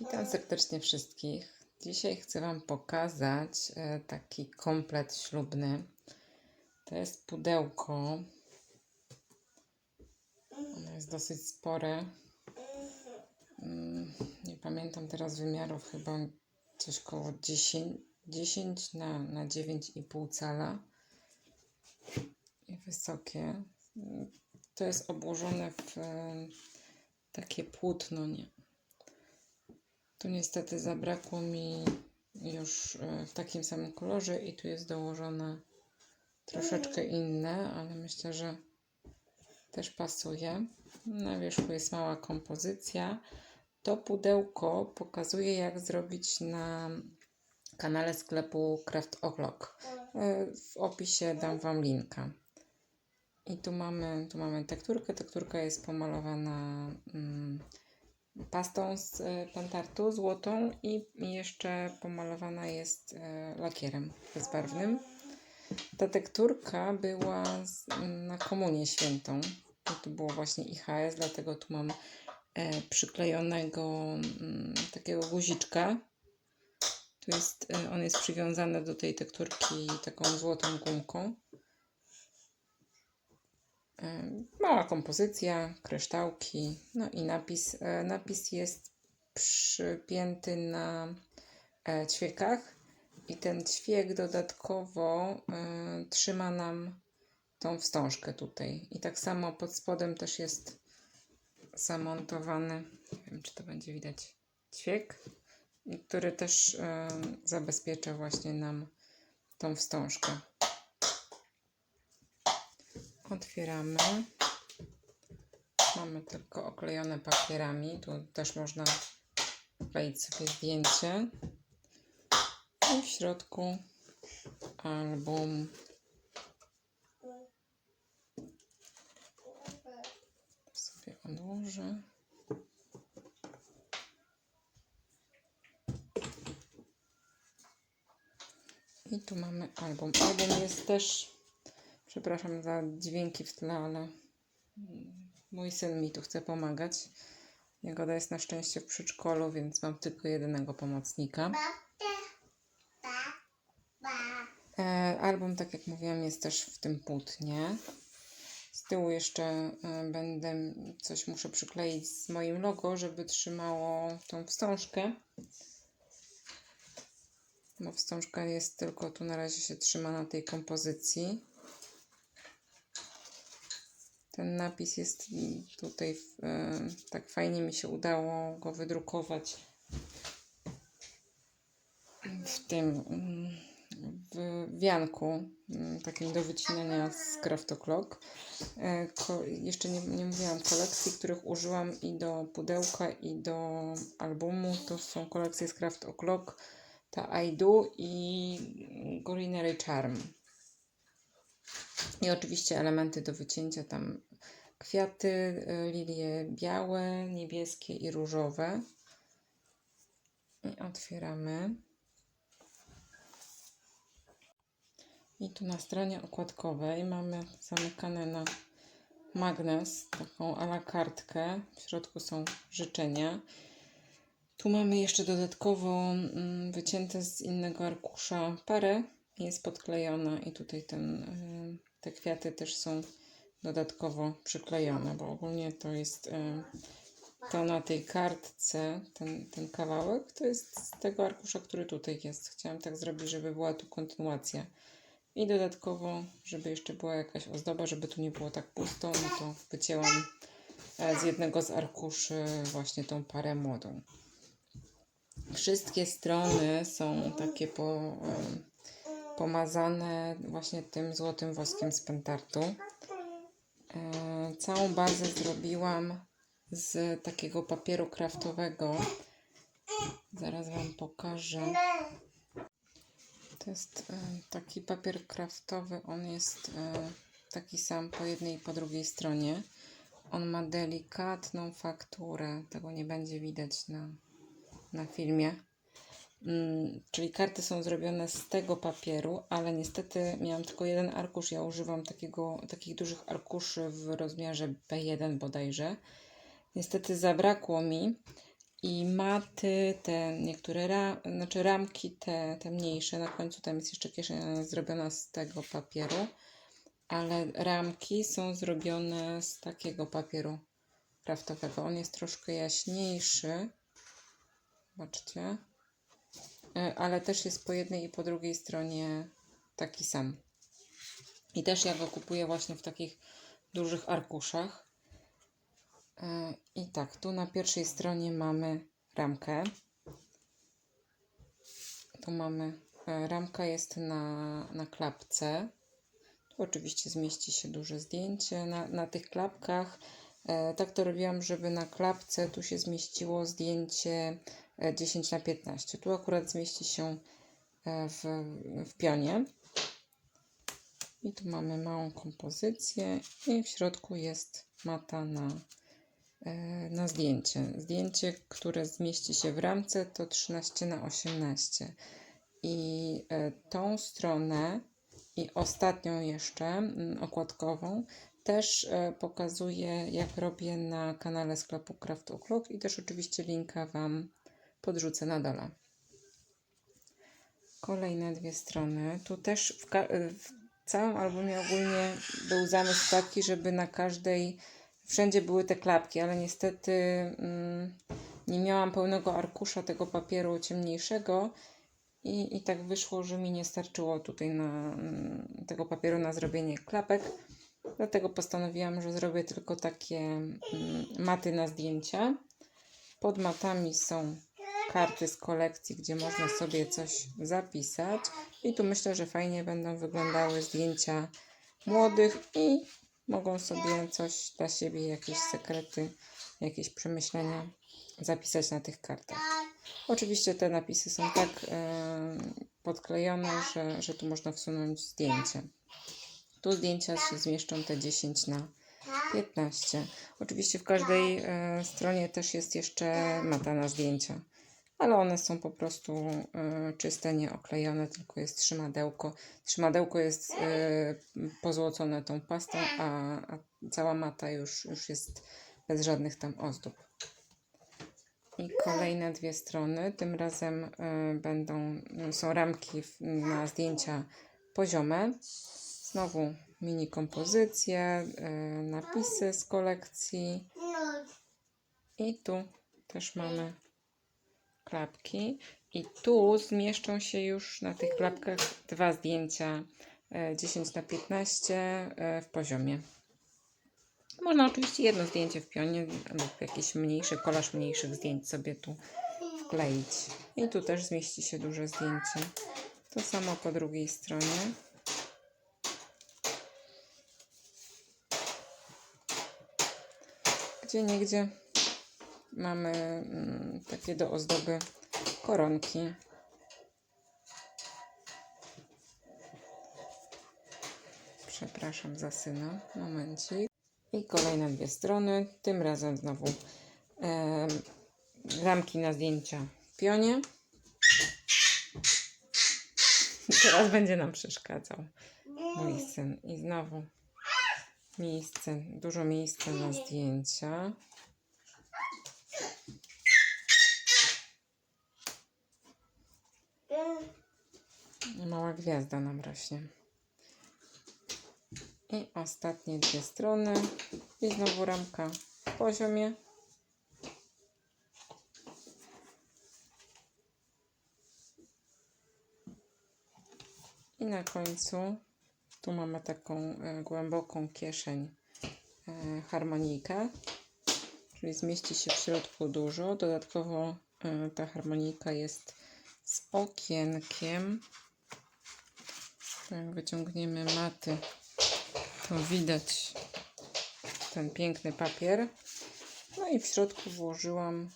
Witam serdecznie wszystkich. Dzisiaj chcę Wam pokazać e, taki komplet ślubny. To jest pudełko. Ono jest dosyć spore. Mm, Nie pamiętam teraz wymiarów, chyba coś koło 10, 10 na, na 9,5 cala. I wysokie. To jest obłożone w e, takie płótno, nie, tu niestety zabrakło mi już e, w takim samym kolorze i tu jest dołożone troszeczkę inne, ale myślę, że też pasuje. Na wierzchu jest mała kompozycja. To pudełko pokazuje jak zrobić na kanale sklepu Craft O'Clock. E, W opisie dam Wam linka. I tu mamy, tu mamy tekturkę. Tekturka jest pomalowana mm, pastą z e, pantartu złotą i jeszcze pomalowana jest e, lakierem bezbarwnym. Ta tekturka była na komunię świętą. Tu było właśnie IHS, dlatego tu mam e, przyklejonego mm, takiego guziczka. Tu jest, on jest przywiązany do tej tekturki taką złotą gumką. Mała kompozycja, kryształki, no i napis. E, Napis jest przypięty na e, ćwiekach i ten ćwiek dodatkowo e, trzyma nam tą wstążkę tutaj. I tak samo pod spodem też jest zamontowany, nie wiem czy to będzie widać, ćwiek, który też zabezpiecza właśnie nam tą wstążkę. Otwieramy. Mamy tylko oklejone papierami. Tu też można wkleić sobie zdjęcie. I w środku album. Sobie odłożę. I tu mamy album. Album jest też Przepraszam za dźwięki w tle, ale mój syn mi tu chce pomagać. Jagoda jest na szczęście w przedszkolu, więc mam tylko jedynego pomocnika. E, album, tak jak mówiłam, jest też w tym płótnie. Z tyłu jeszcze e, będę coś muszę przykleić z moim logo, żeby trzymało tą wstążkę. Bo wstążka jest tylko tu na razie się trzyma na tej kompozycji. Ten napis jest tutaj, e, tak fajnie mi się udało go wydrukować w tym, w wianku, mm, takim do wycinania z Craft O'Clock. E, jeszcze nie, nie mówiłam kolekcji, których użyłam i do pudełka, i do albumu. To są kolekcje z Craft O'Clock, ta I Do i Greenery Charm. I oczywiście elementy do wycięcia tam kwiaty, y, lilie białe, niebieskie i różowe. I otwieramy. I tu na stronie okładkowej mamy zamykane na magnes, taką a la kartkę. W środku są życzenia. Tu mamy jeszcze dodatkowo mm, wycięte z innego arkusza parę. Jest podklejona i tutaj ten, y, te kwiaty też są dodatkowo przyklejone, bo ogólnie to jest y, to na tej kartce, ten, ten kawałek, to jest z tego arkusza, który tutaj jest. Chciałam tak zrobić, żeby była tu kontynuacja. I dodatkowo, żeby jeszcze była jakaś ozdoba, żeby tu nie było tak pusto, no to wycięłam e, z jednego z arkuszy właśnie tą parę młodą. Wszystkie strony są takie po, e, pomazane właśnie tym złotym woskiem z pentartu. E, Całą bazę zrobiłam z takiego papieru kraftowego. Zaraz Wam pokażę. To jest e, taki papier kraftowy. On jest e, taki sam po jednej i po drugiej stronie. On ma delikatną fakturę. Tego nie będzie widać na, na filmie. Mm, czyli karty są zrobione z tego papieru, ale niestety miałam tylko jeden arkusz. Ja używam takiego, takich dużych arkuszy w rozmiarze B1 bodajże. Niestety zabrakło mi, I maty, te niektóre ra, znaczy ramki, te, te mniejsze, na końcu tam jest jeszcze jest zrobiona z tego papieru, ale ramki są zrobione z takiego papieru kraftowego. On jest troszkę jaśniejszy. Zobaczcie. E, Ale też jest po jednej i po drugiej stronie taki sam. I też ja go kupuję właśnie w takich dużych arkuszach. E, I tak, tu na pierwszej stronie mamy ramkę. Tu mamy, e, ramka jest na, na klapce. Tu oczywiście zmieści się duże zdjęcie na, na tych klapkach. Tak to robiłam, żeby na klapce tu się zmieściło zdjęcie 10 na 15. Tu akurat zmieści się e, w, w pionie. I tu mamy małą kompozycję i w środku jest mata na, e, na zdjęcie. Zdjęcie, które zmieści się w ramce to 13 na 18. I e, tą stronę i ostatnią jeszcze okładkową też e, pokazuję, jak robię na kanale sklepu Craft O'Clock i też oczywiście linka Wam podrzucę na dole. Kolejne dwie strony. Tu też w, ka- w całym albumie ogólnie był zamysł taki, żeby na każdej, wszędzie były te klapki, ale niestety mm, nie miałam pełnego arkusza tego papieru ciemniejszego i, i tak wyszło, że mi nie starczyło tutaj na, mm, tego papieru na zrobienie klapek. Dlatego postanowiłam, że zrobię tylko takie mm, maty na zdjęcia. Pod matami są karty z kolekcji, gdzie można sobie coś zapisać. I tu myślę, że fajnie będą wyglądały zdjęcia młodych i mogą sobie coś dla siebie, jakieś sekrety, jakieś przemyślenia zapisać na tych kartach. Oczywiście te napisy są tak e, podklejone, że, że tu można wsunąć zdjęcie. Tu zdjęcia się zmieszczą te 10 na 15. Oczywiście w każdej e, stronie też jest jeszcze mata na zdjęcia, ale one są po prostu e, czyste, nie oklejone, tylko jest trzymadełko. Trzymadełko jest e, pozłocone tą pastą, a, a cała mata już, już jest bez żadnych tam ozdób. I kolejne dwie strony. Tym razem y, będą, są ramki na zdjęcia poziome. Znowu mini kompozycje, napisy z kolekcji. I tu też mamy klapki. I tu zmieszczą się już na tych klapkach dwa zdjęcia y, 10 na 15 y, w poziomie. Można oczywiście jedno zdjęcie w pionie lub jakiś mniejszy kolaż mniejszych zdjęć sobie tu wkleić. I tu też zmieści się duże zdjęcie. To samo po drugiej stronie. Gdzie niegdzie mamy mm, takie do ozdoby koronki. Przepraszam za syna. Momencik. I kolejne dwie strony. Tym razem znowu em, ramki na zdjęcia w pionie. Teraz będzie nam przeszkadzał mój syn. I znowu miejsce, dużo miejsca na zdjęcia. Mała gwiazda nam rośnie. I ostatnie dwie strony. I znowu ramka w poziomie. I na końcu tu mamy taką e, głęboką kieszeń e, harmonijkę, czyli zmieści się w środku dużo. Dodatkowo e, ta harmonijka jest z okienkiem. Jak wyciągniemy maty, to widać ten piękny papier. No i w środku włożyłam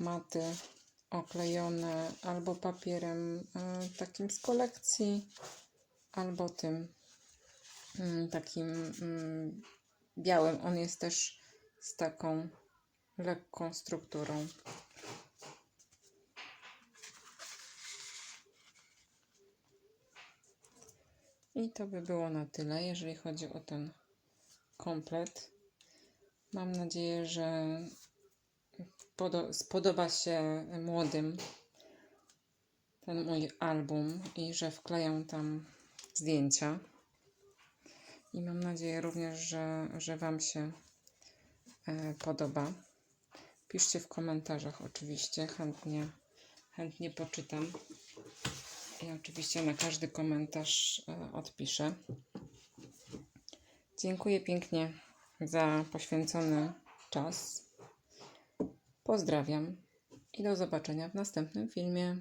maty oklejone albo papierem y, takim z kolekcji, albo tym mm, takim mm, białym. On jest też z taką lekką strukturą. I to by było na tyle, jeżeli chodzi o ten komplet. Mam nadzieję, że spodo- spodoba się młodym ten mój album i że wklejam tam zdjęcia. I mam nadzieję również, że, że Wam się e, podoba. Piszcie w komentarzach oczywiście, chętnie, chętnie poczytam. I oczywiście na każdy komentarz e, odpiszę. Dziękuję pięknie za poświęcony czas. Pozdrawiam i do zobaczenia w następnym filmie.